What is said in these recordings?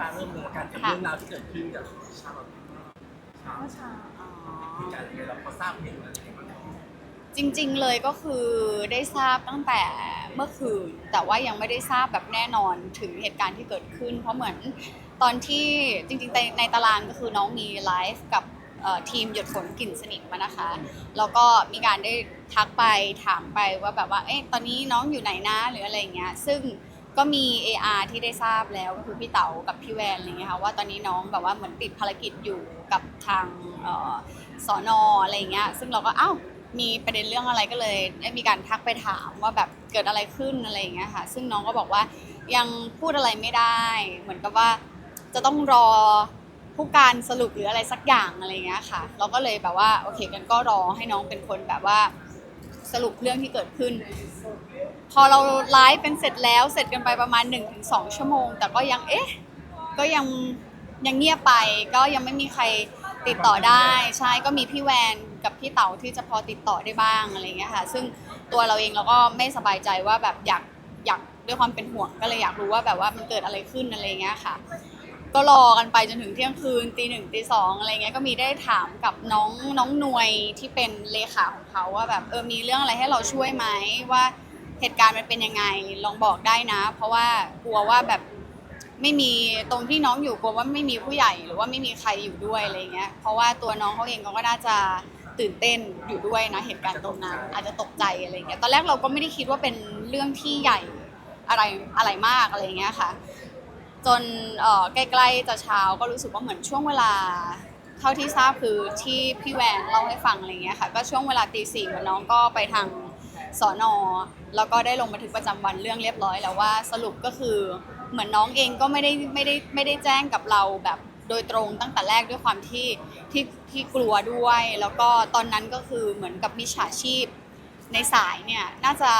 ฟ้าเริ่มเลยละกันกับเรื่องราวที่เกิดขึ้นกับชาลอตชาเมื่อเช้าเหตุการณ์อะไรเราพอทราบเหตุการณ์อะไรบ้างจริง ๆ เลยก็คือได้ทราบตั้งแต่เมื่อคืน แต่ว่ายังไม่ได้ทราบแบบแน่นอนถึงเหตุการณ์ที่เกิดขึ้น เพราะเหมือนตอนที่จริงๆในในตารางก็คือน้องมีไลฟ์กับทีมหยดฝนกลิ่นสนิทมานะคะ แล้วก็มีการได้ทักไปถามไปว่าแบบว่า เอ๊ะตอนนี้น้องอยู่ไหนนะหรืออะไรอย่างเงี้ย ซึ่ง ก็มี AR ที่ได้ทราบแล้วก็คือพี่เต๋ากับพี่แวนอะไรเงี้ยค่ะว่าตอนนี้น้องแบบว่าเหมือนติดภารกิจอยู่กับทางออสอนออะไรเงี้ยซึ่งเราก็อ้าวมีประเด็นเรื่องอะไรก็เลยได้มีการทักไปถามว่าแบบเกิดอะไรขึ้นอะไรอย่างเงี้ยค่ะ ซึ่งน้องก็บอกว่ายังพูดอะไรไม่ได้ เหมือนกับว่าจะต้องรอผู้การสรุปหรืออะไรสักอย่างอะไรอย่างเงี้ยค่ะ เราก็เลยแบบว่าโอเคกันก็รอให้น้องเป็นคนแบบว่า สรุปเรื่องที่เกิดขึ้น พอเราไลฟ์เป็นเสร็จแล้วเสร็จกันไปประมาณ 1-2 ชั่วโมง แต่ก็ยังเอ๊ะก็ยังยังเงียบไปก็ยังไม่มีใครติดต่อได้ใช่ก็มีพี่แวนกับพี่เต๋าที่จะพอติดต่อได้บ้างอะไรเงี้ยค่ะ ซึ่งตัวเราเองเราก็ไม่สบายใจว่าแบบอยากอยากด้วยความเป็นห่วงก็เลยอยากรู้ว่าแบบว่ามันเกิดอะไรขึ้นอะไรเงี้ยค่ะ ก็รอกันไปจนถึงเที่ยงคืนตีหนึ่งตีสองอะไรเงี้ยก็มีได้ถามกับน้องน้องหนวยที่เป็นเลขาของเขาว่าแบบเออมีเรื่องอะไรให้เราช่วยไหมว่าเหตุการณ์มันเป็นยังไงลองบอกได้นะ เพราะว่ากลัวว่าแบบไม่มีตรงที่น้องอยู่กลัวว่าไม่มีผู้ใหญ่หรือว่าไม่มีใครอยู่ด้วยอะไรเงี้ยเพราะว่าตัวน้องเขาเองเขาก็น่าจะตื่นเต้นอยู่ด้วยนะเหตุการณ์ตรงนั้นอาจจะตกใจอะไรเงี้ยตอนแรกเราก็ไม่ได้คิดว่าเป็นเรื่องที่ใหญ่อะไรอะไรมากอะไรเงี้ยค่ะ จนใกล้ๆจะเช้าก็รู้สึกว่าเหมือนช่วงเวลา เท่าที่ทราบคือที่พี่แวนเล่าให้ฟังอะไรเงี้ยค่ะ ก็ช่วงเวลาตีสี่เหมือนน้องก็ไปทางสอนอแล้วก็ได้ลงบันทึกประจำวันเรื่องเรียบร้อย แล้วว่าสรุปก็คือเหมือนน้องเองก็ไม่ได้ไม่ได้ไม่ได้แจ้งกับเราแบบโดยตรงตั้งแต่แรกด้วยความที่ที่ที่กลัวด้วย แล้วก็ตอนนั้นก็คือเหมือนกับมิจฉาชีพในสายเนี่ยน่าจะ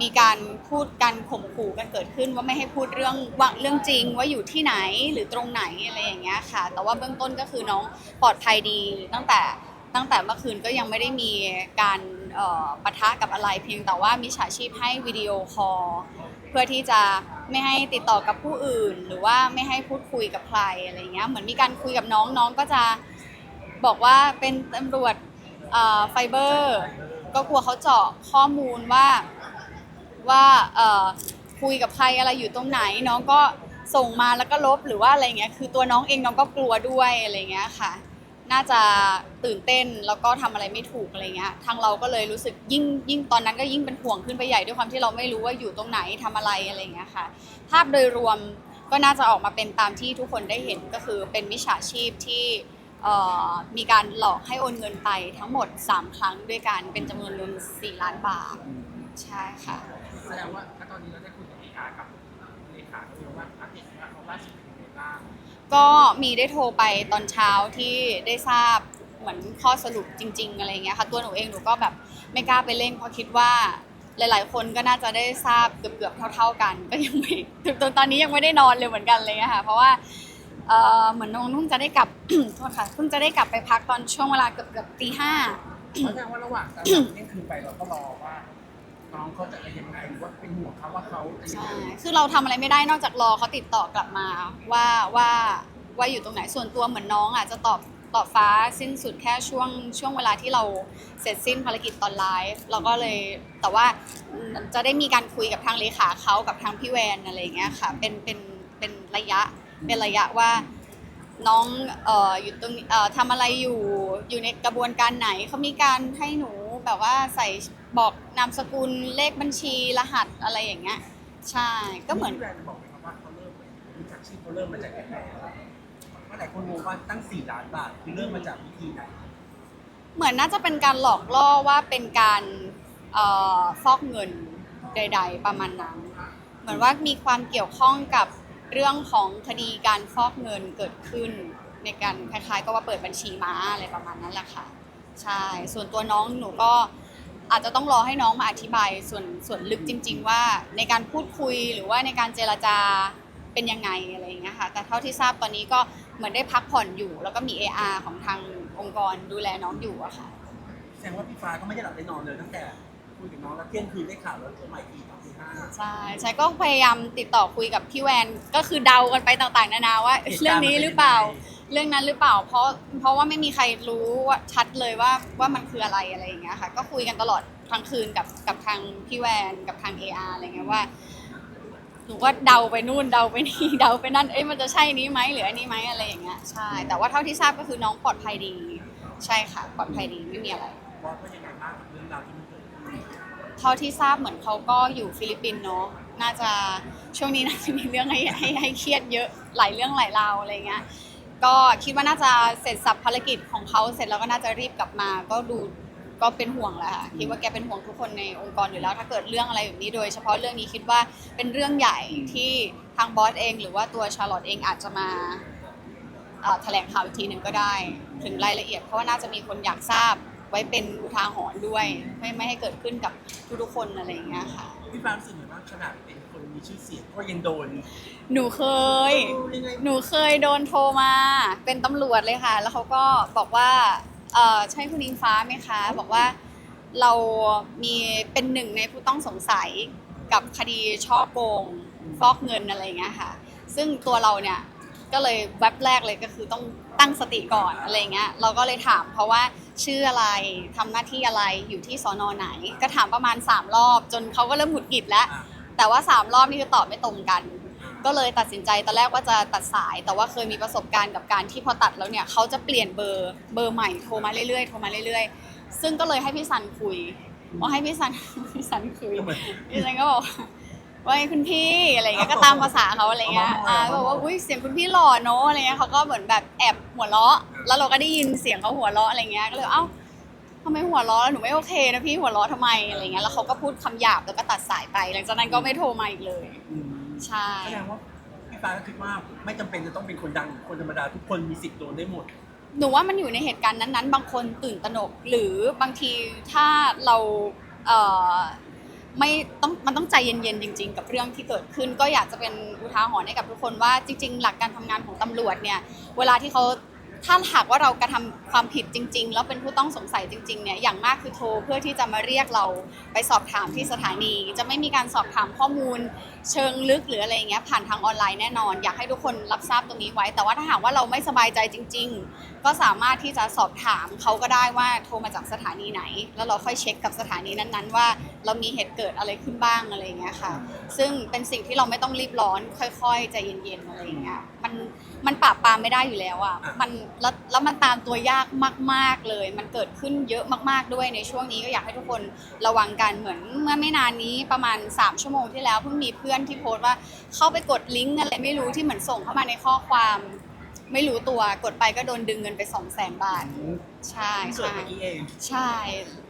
มีการพูดกันข่มขู่กันเกิดขึ้นว่าไม่ให้พูดเรื่องว่าเรื่องจริงว่าอยู่ที่ไหนหรือตรงไหนอะไรอย่างเงี้ยค่ะ แต่ว่าเบื้องต้นก็คือน้องปลอดภัยดีตั้งแต่ตั้งแต่เมื่อคืนก็ยังไม่ได้มีการออปะทะกับอะไรเพียงแต่ว่ามีฉาชีพให้วิดีโอคอลเพื่อที่จะไม่ให้ติดต่อกับผู้อื่น หรือว่าไม่ให้พูดคุยกับใครอะไรเงี้ยเหมือนมีการคุยกับน้องน้องก็จะบอกว่าเป็นตำรวจไฟเบอร์ ก็กลัวเขาเจาะข้อมูลว่า ว่าคุยกับใครอะไรอยู่ตรงไหน น้องก็ส่งมาแล้วก็ลบหรือว่าอะไรเงี้ยคือตัวน้องเองน้องก็กลัวด้วยอะไรเงี้ยค่ะ น่าจะตื่นเต้นแล้วก็ทำอะไรไม่ถูกอะไรเงี้ยทางเราก็เลยรู้สึกยิ่งยิ่งตอนนั้นก็ยิ่งเป็นห่วงขึ้นไปใหญ่ด้วยความที่เราไม่รู้ว่าอยู่ตรงไหนทำอะไรอะไรเงี้ยค่ะ ภาพโดยรวมก็น่าจะออกมาเป็นตามที่ทุกคนได้เห็นก็คือเป็นมิจฉาชีพที่มีการหลอกให้โอนเงินไปทั้งหมด 3 ครั้งด้วยกันเป็นจำนวนเงิน4ล้านบาท ใช่ค่ะ แสดงว่าถ้าตอนนี้เราได้คุยกับเลขากับเลขาก็รู้ว่าอัปเดตว่าเขาล่าสุดเป็นยังไงบ้าง ก็มีได้โทรไปตอนเช้าที่ได้ทราบเหมือนข้อสรุปจริง ๆ อะไรเงี้ยค่ะ ตัวหนูเองหนูก็แบบไม่กล้าไปเล่นเพราะคิดว่าหลาย ๆ คนก็น่าจะได้ทราบเกือบๆเท่า ๆกัน ก็ยังไม่ถึงตอนนี้ยังไม่ได้นอนเลยเหมือนกันเลยอะค่ะ เพราะว่าเอ่อเหมือนน้องนุ่งจะได้กลับ โทษค่ะเพิ่งจะได้กลับไปพักตอนช่วงเวลาเกือบๆตีห้า เพราะแสดงว่าระหว่างการเที่ยงคืนไปเราก็รอว่า น้องเขาจะยังไงหรือว่าเป็นห่วงเขาว่าเขาจะยังใช่ ไงคือเราทำอะไรไม่ได้นอกจากรอเขาติดต่อกลับมาว่าว่าว่าอยู่ตรงไหนส่วนตัวเหมือนน้องอะจะตอบตอบฟ้าสิ้นสุดแค่ช่วงช่วงเวลาที่เราเสร็จสิ้นภารกิจตอนไลฟ์เราก็เลยแต่ว่าจะได้มีการคุยกับทางเลขาเขากับทางพี่แวนอะไรอย่างเงี้ยค่ะเป็นเป็นเป็นระยะเป็นระยะว่าน้องเอ่ออยู่ตรงเอ่อทำอะไรอยู่อยู่ในกระบวนการไหนเขามีการให้หนูแบบว่าใส่ บอกนามสกุลเลขบัญชีรหัสอะไรอย่างเงี้ย ใช่ก็เหมือน พี่แวนบอกไหมครับว่าเขาเริ่มมีจากชีพเขาเริ่มมาจากยังไงว่าหลายคนงงว่าตั้ง4ล้านบาทคือเริ่มมาจากวิธีไหนเหมือนน่าจะเป็นการหลอกล่อว่าเป็นการเอ่อฟอกเงินใด ๆ ประมาณนั้น เหมือนว่ามีความเกี่ยวข้องกับเรื่องของคดีการฟอกเงินเกิดขึ้น ในการคล้ายๆก็ว่าเปิดบัญชีม้าอะไรประมาณนั้นแหละค่ะ ใช่ ส่วนตัวน้องหนูก็ อาจจะต้องรอให้น้องมาอธิบายส่วนส่วนลึกจริง ๆ ว่าในการพูดคุยหรือว่าในการเจรจาเป็นยังไงอะไรอย่างเงี้ยค่ะแต่เท่าที่ทราบตอนนี้ก็เหมือนได้พักผ่อนอยู่ แล้วก็มี AR ของทางองค์กรดูแลน้องอยู่อะค่ะ แสดงว่าพี่ฟ้าก็ไม่ได้หลับได้นอนเลยตั้งแต่คุยกับน้องแล้วเที่ยงคืนได้ข่าวแล้วเจอใหม่ทีตอนตีห้าใช่ใช่ก็พยายามติดต่อคุยกับพี่แวนก็คือเดากันไปต่างๆ นานาว่าเหตุการณ์เรื่องนี้หรือเปล่ามัน เรื่องนั้นหรือเปล่า เพราะเพราะว่าไม่มีใครรู้ว่าชัดเลยว่าว่ามันคืออะไรอะไรอย่างเงี้ยค่ะ ก็คุยกันตลอดทั้งคืนกับกับทางพี่แวนกับทาง AR อะไรเงี้ยว่าหนูก็เดาไปนู่นเดาไปนี่เดาไปนั่นเอ้ยมันจะใช่นี้ไหมหรืออันนี้ไหมอะไรอย่างเงี้ยใช่ แต่ว่าเท่าที่ทราบก็คือน้องปลอดภัยดี ใช่ค่ะปลอดภัยดีไม่มีอะไรบอสว่ายังไงบ้างกับเรื่องราวที่มันเกิดขึ้นเท่าที่ทราบเหมือนเขาก็อยู่ฟิลิปปินส์เนาะน่าจะช่วงนี้น่าจะมีเรื่องให้ให้ให้เครียดเยอะหลายเรื่องหลายราวอะไรเงี้ย ก็คิดว่าน่าจะเสร็จสับภารกิจของเขาเสร็จแล้วก็น่าจะรีบกลับมา ก็ดูก็เป็นห่วงแหละค่ะคิดว่าแกเป็นห่วงทุกคนในองค์กรอยู่แล้ว ถ้าเกิดเรื่องอะไรแบบนี้โดย เฉพาะเรื่องนี้คิดว่าเป็นเรื่องใหญ่ที่ทางบอสเอง หรือว่าตัวชาร์ลอตเองอาจจะมาเอ่อแถลงข่าวอีกทีหนึ่งก็ได้ ถึงรายละเอียดเพราะว่าน่าจะมีคนอยากทราบ ไว้เป็นอุทาหรณ์ด้วย ไม่ไม่ให้เกิดขึ้นกับทุกๆคนอะไรอย่างเงี้ยค่ะ พี่ฟ้ารู้สึกเหมือนว่าขนาดเป็นคนมีชื่อเสียงก็ยังโดน หนูเคยเออยังไง หนูเคยโดนโทรมา เป็นตำรวจเลยค่ะ แล้วเขาก็บอกว่าเออใช่คุณอิงฟ้าไหมคะ บอกว่าเรามีเป็นหนึ่งในผู้ต้องสงสัยกับคดีช่อโกงฟอกเงินอะไรอย่างเงี้ยค่ะ ซึ่งตัวเราเนี่ย ก็เลยแว็บแรกเลยก็คือต้องตั้งสติก่อนอะไรเงี้ย เราก็เลยถามเพราะว่า ชื่ออะไรทำหน้าที่อะไรอยู่ที่สอนอไหน ก็ถามประมาณ 3 รอบ จนเขาก็เริ่มหงุดหงิดแล้วอะแต่ว่า 3 รอบนี่คือตอบไม่ตรงกัน ก็เลยตัดสินใจตอนแรกว่าจะตัดสาย แต่ว่าเคยมีประสบการณ์กับการที่พอตัดแล้วเนี่ยเขาจะเปลี่ยนเบอร์เบอร์ใหม่โทรมาเรื่อยๆโทรมาเรื่อยๆ ซึ่งก็เลยให้พี่สันคุยว่าให้พี่สันพี่สันคุยก็เหมือนพี่สันก็บอกว่าไอ้คุณพี่อะไรเงี้ยก็ตามภาษาเขาอะไรเงี้ยเอาอ่ามาบเอามาอกว่าอุ้ยเสียงคุณพี่หล่อเนอะอะไรเงี้ยเขาก็เหมือนแบบแอบหัวเราะ แล้วเราก็ได้ยินเสียงเขาหัวเราะอะไรเงี้ยก็เลยเอ้าทำไมหัวเราะแล้วหนูไม่โอเคนะพี่หัวเราะทำไมอะไรเงี้ยแล้วเขาก็พูดคำหยาบแล้วก็ตัดสายไป หลังจากนั้นก็ไม่โทรมาอีกเลย อืมใช่ แสดงว่าพี่ฟ้าก็คิดว่าไม่จำเป็นจะต้องเป็นคนดังหรือคนธรรมดาทุกคนมีสิทธิ์โดนได้หมด หนูว่ามันอยู่ในเหตุการณ์นั้นๆ บางคนตื่นตระหนก หรือบางทีถ้าเราเอ่อไม่ต้องมันต้องใจเย็นๆจริง ๆ กับเรื่องที่เกิดขึ้น ก็อยากจะเป็นอุทาหรณ์ให้กับทุกคนว่าจริง ๆ หลักการทำงานของตำรวจเนี่ยเวลาที่เขา ถ้าหากว่าเรากระทำความผิดจริง ๆ แล้วเป็นผู้ต้องสงสัยจริงๆเนี่ยอย่างมากคือโทรเพื่อที่จะมาเรียกเราไปสอบถามที่สถานี จะไม่มีการสอบถามข้อมูล เชิงลึกหรืออะไรอย่างเงี้ยผ่านทางออนไลน์แน่นอน อยากให้ทุกคนรับทราบตรงนี้ไว้ แต่ว่าถ้าหากว่าเราไม่สบายใจจริง ๆ ก็สามารถที่จะสอบถามเขาก็ได้ว่าโทรมาจากสถานีไหน แล้วเราค่อยเช็คกับสถานีนั้นๆ ว่าเรามีเหตุเกิดอะไรขึ้นบ้างอะไรอย่างเงี้ยค่ะ ซึ่งเป็นสิ่งที่เราไม่ต้องรีบร้อนค่อยๆใจเย็นๆอะไรอย่างเงี้ยมัน มันปราบปรามไม่ได้อยู่แล้วอะอะมันแล้วแล้วมันตามตัวยากมาก ๆเลย มันเกิดขึ้นเยอะมากๆด้วยในช่วงนี้ก็อยากให้ทุกคนระวังกันเหมือนเมื่อไม่นานนี้ประมาณ 3 ชั่วโมงที่แล้วเพิ่งมีเพื่อนที่โพสต์ว่าเข้าไปกดลิงก์อะไรไม่รู้ที่เหมือนส่งเข้ามาในข้อความไม่รู้ตัวกดไปก็โดนดึงเงินไป2 0 0 0 0 0บาท ใช่เกิดใช่เมื่อกี้เองใช่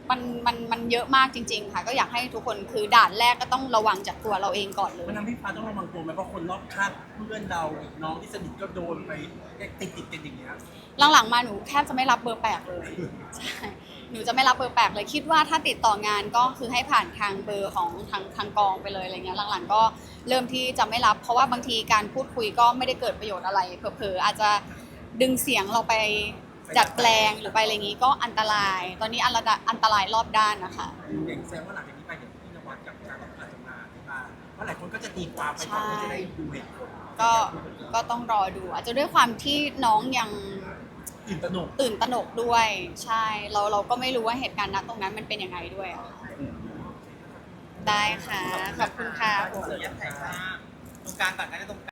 มันมันมันเยอะมากจริง ๆ ค่ะ ก็อยากให้ทุกคนคือด่านแรกก็ต้องระวังจากตัวเราเองก่อนเลย มันทำให้พี่ฟ้าต้องระวังตัวไหมเพราะคนรอบข้างเพื่อนเราน้องที่สนิทก็โดนไปติดติดๆกันอย่างเงี้ยหลังๆมาหนูแทบจะไม่รับเบอร์แปลกเลยใช่หนูจะไม่รับเบอร์แปลกเลยคิดว่าถ้าติดต่องานก็คือให้ผ่านทางเบอร์ของทางทางกองไปเลยอะไรเงี้ยหลังๆก็เริ่มที่จะไม่รับ เพราะว่าบางทีการพูดคุยก็ไม่ได้เกิดประโยชน์อะไรเผลอๆอาจจะดึงเสียงเราไป จัดแปลงหรือไปอะไรอย่างงี้ก็อันตราย ตอนนี้อันตรายอันตรายรอบด้านนะคะ อย่างแสดงว่าหลังจากนี้ไปเดี๋ยวพี่นวัดกับการอาจจะมาที่บ้านเพราะหลายคนก็จะตีความไปก่อนที่จะได้ดูเหตุผลก็ก็ต้องรอดู อาจจะด้วยความที่น้องยังตื่นตระหนกตื่นตระหนกด้วย ใช่เราเราก็ไม่รู้ว่าเหตุการณ์ณตรงนั้นมันเป็นยังไงด้วยอะค่ะได้ค่ะ ขอบคุณค่ะเสือยัดไทยค่ะตรงกลางก่อนก็ได้ตรงกลาง